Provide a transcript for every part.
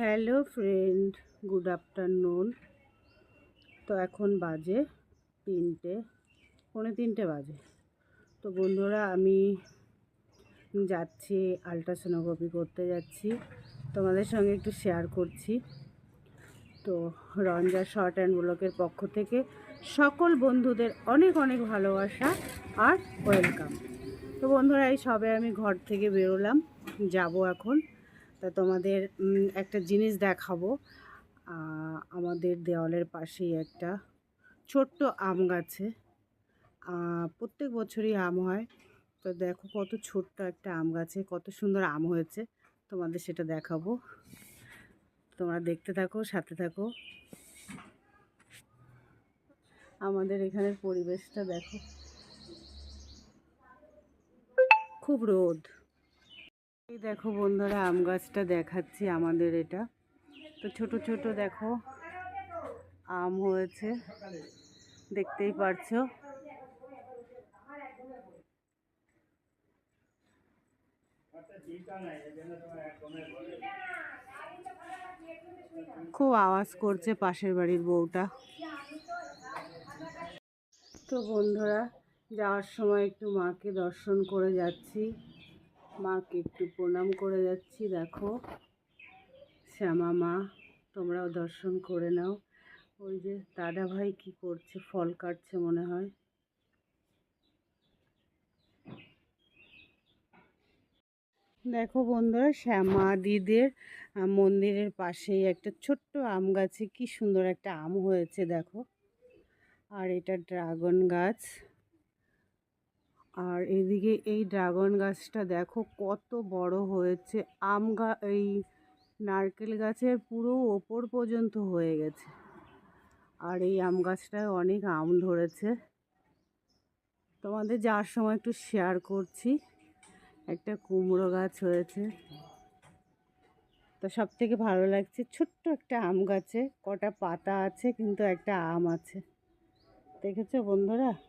Hello friend good afternoon তো এখন বাজে তিনটে, পৌনে তিনটে বাজে। তো বন্ধুরা, আমি যাচ্ছি আলট্রাসোনোগ্রাফি করতে যাচ্ছি। তোমাদের সঙ্গে একটু শেয়ার করছি। তো রঞ্জা শর্ট অ্যান্ড ব্লকের পক্ষ থেকে সকল বন্ধুদের অনেক অনেক ভালোবাসা আর ওয়েলকাম তো বন্ধুরা, এই সবে আমি ঘর থেকে বেরোলাম, যাব এখন। তা তোমাদের একটা জিনিস দেখাবো। আমাদের দেওয়ালের পাশেই একটা ছোট্ট আম গাছে। প্রত্যেক বছরই আম হয়। তো দেখো কত ছোট্ট একটা আম গাছে, কত সুন্দর আম হয়েছে। তোমাদের সেটা দেখাবো। তোমরা দেখতে থাকো, সাথে থাকো। আমাদের এখানের পরিবেশটা দেখো। খুব রোদ। এই দেখো বন্ধুরা, আম গাছটা দেখাচ্ছি আমাদের এটা। তো ছোট ছোট দেখো, আম হয়েছে, দেখতেই পারছ। খুব আওয়াজ করছে পাশের বাড়ির বউটা। তো বন্ধুরা, যাওয়ার সময় একটু মাকে দর্শন করে যাচ্ছি। মাকে একটু প্রণাম করে যাচ্ছি, দেখো। শ্যামা মা, তোমরাও দর্শন করে নাও। ওই যে দাদা ভাই কি করছে, ফল কাটছে মনে হয়। দেখো বন্ধুরা, শ্যামা দিদের মন্দিরের পাশেই একটা ছোট্ট আম গাছে কি সুন্দর একটা আম হয়েছে, দেখো। আর এটা ড্রাগন গাছ। আর এদিকে এই ড্রাগন গাছটা দেখো কত বড় হয়েছে। আম গা, এই নারকেল গাছের পুরো ওপর পর্যন্ত হয়ে গেছে। আর এই আম গাছটায় অনেক আম ধরেছে। তোমাদের যাওয়ার সময় একটু শেয়ার করছি। একটা কুমড়ো গাছ হয়েছে। তো সব থেকে ভালো লাগছে ছোট্ট একটা আম গাছে, কটা পাতা আছে, কিন্তু একটা আম আছে। দেখেছ বন্ধুরা?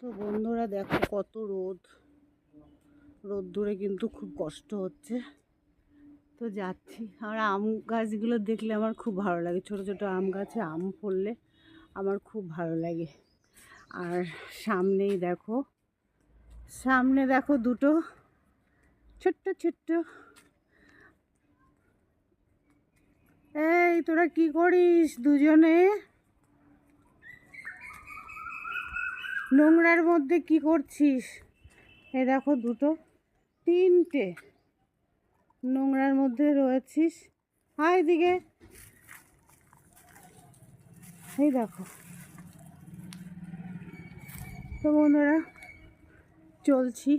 তো বন্ধুরা দেখো কত রোদ। রোদ দূরে কিন্তু খুব কষ্ট হচ্ছে। তো যাচ্ছি। আর আম গাছগুলো দেখলে আমার খুব ভালো লাগে। ছোট ছোট আম গাছে আম ফললে আমার খুব ভালো লাগে। আর সামনেই দেখো, সামনে দেখো দুটো ছোট্ট ছোট্ট। এই তোরা কি করিস দুজনে? নোংরার মধ্যে কি করছিস? এই দেখো দুটো, তিনটে নোংরার মধ্যে রয়েছিস। হাই দিকে এই দেখো। তো বন্ধুরা, চলছি।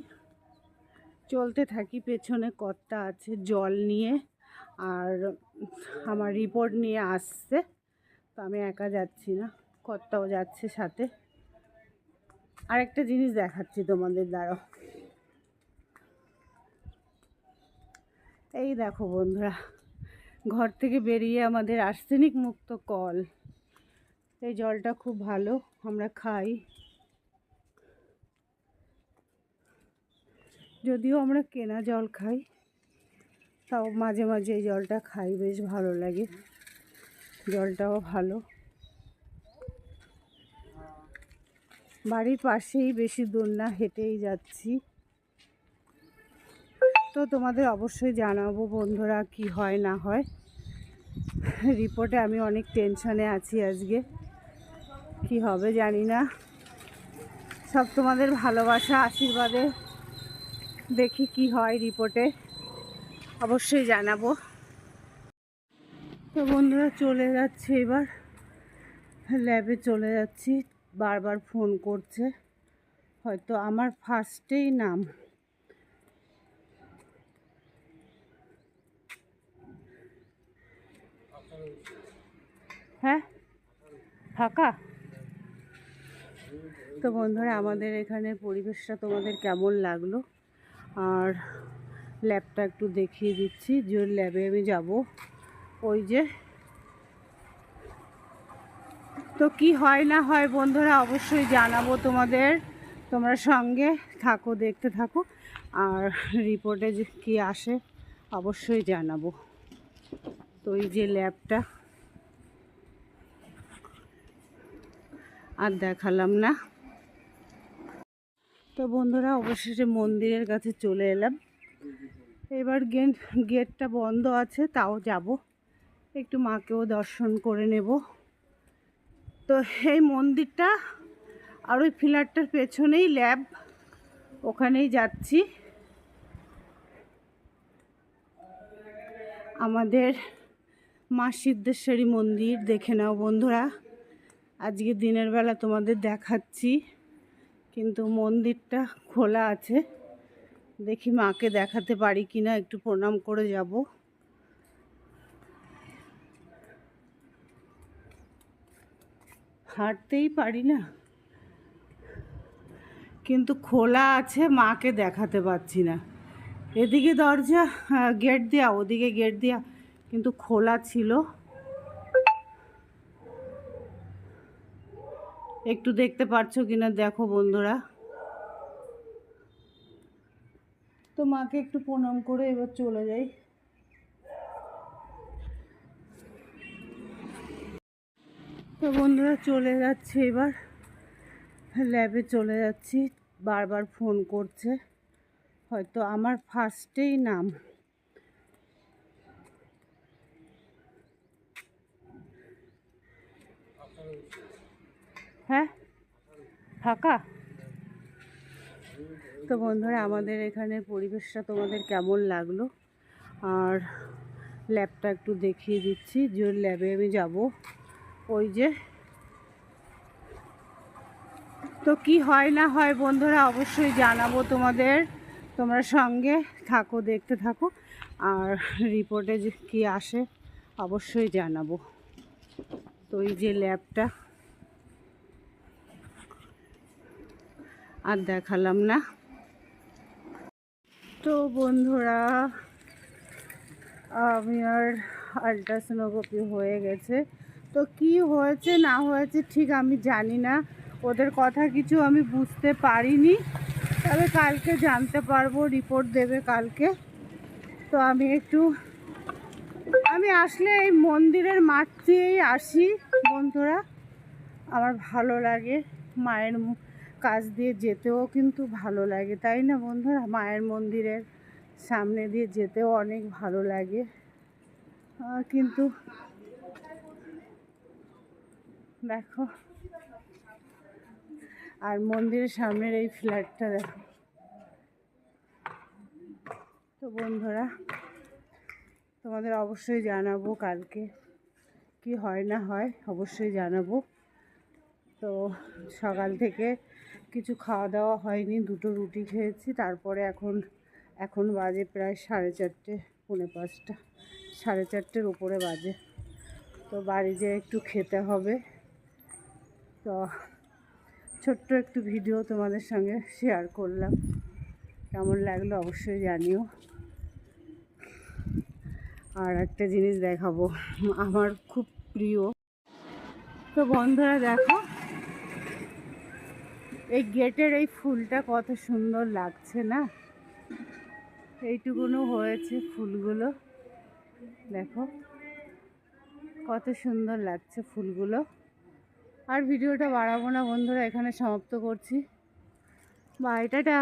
চলতে থাকি, পেছনে কর্তা আছে জল নিয়ে, আর আমার রিপোর্ট নিয়ে আসছে। তো আমি একা যাচ্ছি না, কর্তাও যাচ্ছে সাথে। আরেকটা জিনিস দেখাচ্ছি তোমাদের দ্বারা এই দেখো বন্ধুরা, ঘর থেকে বেরিয়ে আমাদের আর্সেনিক মুক্ত কল। এই জলটা খুব ভালো, আমরা খাই। যদিও আমরা কেনা জল খাই, তাও মাঝে মাঝে এই জলটা খাই, বেশ ভালো লাগে। জলটাও ভালো। বাড়ির পাশেই বেশি দূর না হেঁটেই যাচ্ছি। তো তোমাদের অবশ্যই জানাব বন্ধুরা কি হয়, না হয়। রিপোর্টে আমি অনেক টেনশনে আছি আজকে। কি হবে জানি না। সব তোমাদের ভালোবাসা, আশীর্বাদে দেখি কি হয় রিপোর্টে। অবশ্যই জানাব। তো বন্ধুরা চলে যাচ্ছে এবার। ল্যাবে চলে যাচ্ছি। বারবার ফোন করছে। হয়তো আমার ফার্স্টেই নাম। হ্যাঁ? ফাঁকা? তো বন্ধুরা, আমাদের এখানে পরিবেশটা তোমাদের কেমন লাগল? আর ল্যাবটা একটু দেখিয়ে দিচ্ছি। যে ল্যাবে আমি যাব, ওই যে তো কি হয় না হয় বন্ধুরা, অবশ্যই জানাব তোমাদের। তোমরা সঙ্গে থাকো, দেখতে থাকো। আর রিপোর্টে যে কী আসে, অবশ্যই জানাব। তো এই যে ল্যাবটা। আর দেখালাম না। তো বন্ধুরা, অবশেষে মন্দিরের কাছে চলে এলাম। এবার গেট, গেটটা বন্ধ আছে, তাও যাব। একটু মাকেও দর্শন করে নেব। তো এই মন্দিরটা আর ওই ফিলারটার পেছনেই ল্যাব, ওখানেই যাচ্ছি। আমাদের মা সিদ্ধেশ্বরী মন্দির, দেখে নাও বন্ধুরা। আজকে দিনের বেলা তোমাদের দেখাচ্ছি, কিন্তু মন্দিরটা খোলা আছে। দেখি মাকে দেখাতে পারি কি না একটু প্রণাম করে যাব। হাঁটতেই পারি না। কিন্তু খোলা আছে, মাকে দেখাতে পাচ্ছি না। এদিকে দরজা গেট দেওয়া ওদিকে গেট দেওয়া কিন্তু খোলা ছিল। একটু দেখতে পারছ কিনা দেখো বন্ধুরা। তো মাকে একটু প্রণাম করে এবার চলে যাই। তো বন্ধুরা চলে যাচ্ছে এবার। ল্যাবে চলে যাচ্ছি, বারবার ফোন করছে। হয়তো আমার ফার্স্টেই নাম। হ্যাঁ? ফাঁকা? তো বন্ধুরা, আমাদের এখানে পরিবেশটা তোমাদের কেমন লাগল? আর ল্যাবটা একটু দেখিয়ে দিচ্ছি, যে ল্যাবে আমি যাব। ওই যে। তো কি হয় না হয় বন্ধুরা, অবশ্যই জানাব তোমাদের। তোমরা সঙ্গে থাকো, দেখতে থাকো। আর রিপোর্টে যে কী আসে, অবশ্যই জানাব। তো এই যে ল্যাবটা। আর দেখালাম না। তো বন্ধুরা, আমি আর আলট্রাসোনোগ্রাফি হয়ে গেছে। তো কি হয়েছে, না হয়েছে ঠিক আমি জানি না। ওদের কথা কিছু আমি বুঝতে পারিনি। তবে কালকে জানতে পারব রিপোর্ট দেবে কালকে। তো আমি একটু, আমি আসলে এই মন্দিরের মাঠ দিয়েই আসি বন্ধুরা। আমার ভালো লাগে মায়ের কাজ দিয়ে যেতেও কিন্তু ভালো লাগে, তাই না বন্ধুরা? মায়ের মন্দিরের সামনে দিয়ে যেতেও অনেক ভালো লাগে। কিন্তু দেখো। আর মন্দিরের সামনের এই ফ্ল্যাটটা দেখো। তো বন্ধুরা, তোমাদের অবশ্যই জানাব কালকে কি হয় না হয়, অবশ্যই জানাব। তো সকাল থেকে কিছু খাওয়া দাওয়া হয়নি, দুটো রুটি খেয়েছি, তারপরে এখন এখন বাজে প্রায় সাড়ে চারটে, পৌনে পাঁচটা, সাড়ে চারটের উপরে বাজে। তো বাড়ি যেয়ে একটু খেতে হবে। তো ছোট্ট একটু ভিডিও তোমাদের সঙ্গে শেয়ার করলাম। কেমন লাগল অবশ্যই জানিও। আর একটা জিনিস দেখাবো, আমার খুব প্রিয়। তো বন্ধুরা দেখো, এই গেটের এই ফুলটা কত সুন্দর লাগছে না? এইটুকুনো হয়েছে ফুলগুলো। দেখো, কত সুন্দর লাগছে ফুলগুলো। আর ভিডিওটা বাড়াবো না বন্ধুরা এখানে সমাপ্ত করছি। Bye tata.